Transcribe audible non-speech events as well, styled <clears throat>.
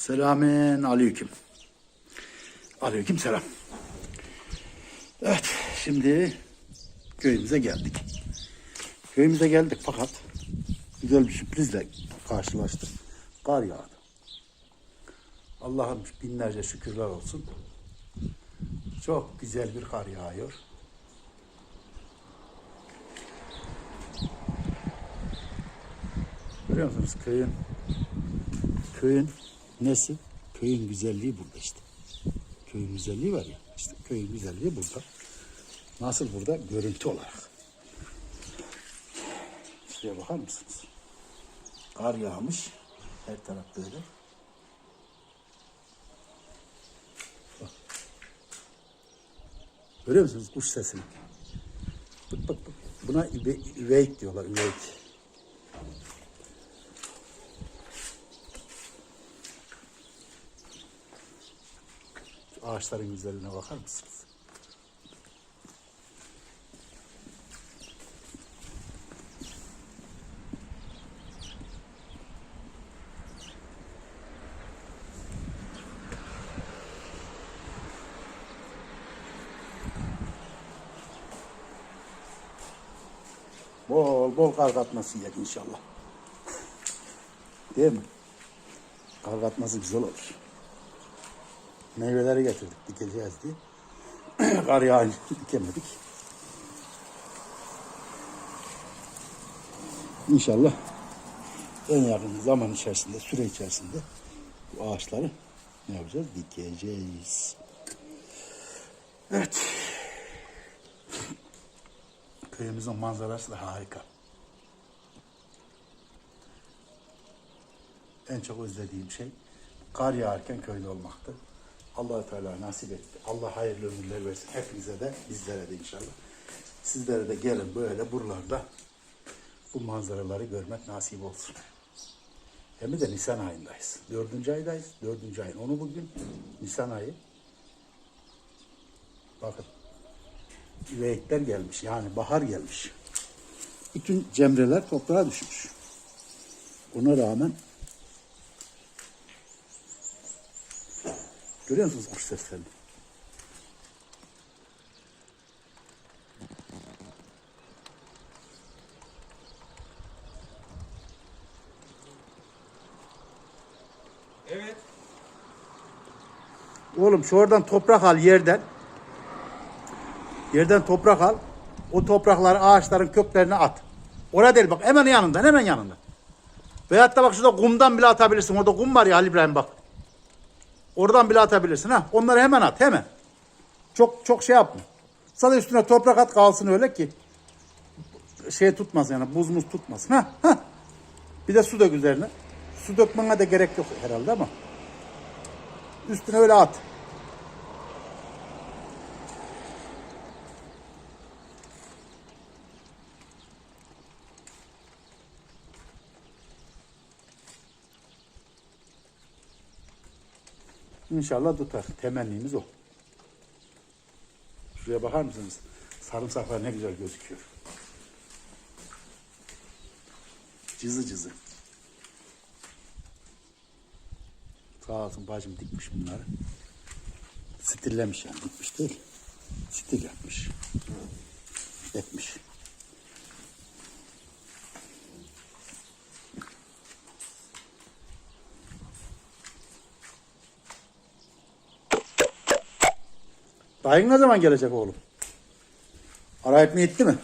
Selamun aleyküm. Aleyküm selam. Evet, şimdi köyümüze geldik. Köyümüze geldik fakat güzel bir sürprizle karşılaştık. Kar yağdı. Allah'ım binlerce şükürler olsun. Çok güzel bir kar yağıyor. Görüyor musunuz köyün köyün nesi? Köyün güzelliği burada işte. Köyün güzelliği var ya. İşte köyün güzelliği burada. Nasıl burada? Görüntü olarak. Şuraya bakar mısınız? Kar yağmış. Her taraf böyle. Bak. Görüyor musunuz kuş sesini? Bak bak bak. Buna üve, üveyik diyorlar. Üveyik. Şu ağaçların güzelliğine bakar mısınız? Bol bol kar katması yiyek inşallah. Değil mi? Kar katması güzel olur. Meyveleri getirdik dikeceğiz diye. <clears throat> kar yağınca dikemedik. İnşallah en yakın zaman içerisinde, süre içerisinde bu ağaçları ne yapacağız? Dikeceğiz. Evet. Köyümüzün manzarası da harika. En çok özlediğim şey kar yağarken köyde olmaktı. Allah Teala nasip etti. Allah hayırlı ömürler versin. Hepinize de bizlere de inşallah. Sizlere de gelin böyle buralarda bu manzaraları görmek nasip olsun. Hem de Nisan ayındayız. Dördüncü aydayız. Dördüncü ayın. Onu bugün Nisan ayı. Bakın üveyikler gelmiş. Yani bahar gelmiş. Bütün cemreler toprağa düşmüş. Buna rağmen görüyor musunuz kuş seslerini? Evet. Oğlum şu oradan toprak al yerden. Yerden toprak al. O toprakları ağaçların köklerine at. Orada değil bak hemen yanından hemen yanında. Veyahut da bak şurada kumdan bile atabilirsin. Orada kum var ya Ali İbrahim bak. Oradan bile atabilirsin ha. Onları hemen at hemen. Çok çok şey yapma. Sadece üstüne toprak at kalsın öyle ki şey tutmasın yani buz muz tutmasın. Ha, ha. Bir de su dök üzerine. Su dökmene de gerek yok herhalde ama. Üstüne öyle at. İnşallah tutar. Temennimiz o. Şuraya bakar mısınız? Sarımsaklar ne güzel gözüküyor. Cızı cızı. Sağ olsun bacım dikmiş bunları. Stillemiş yani dikmiş değil. Stil yapmış. Etmiş. Dayın ne zaman gelecek oğlum? Arayıp mı etti mi?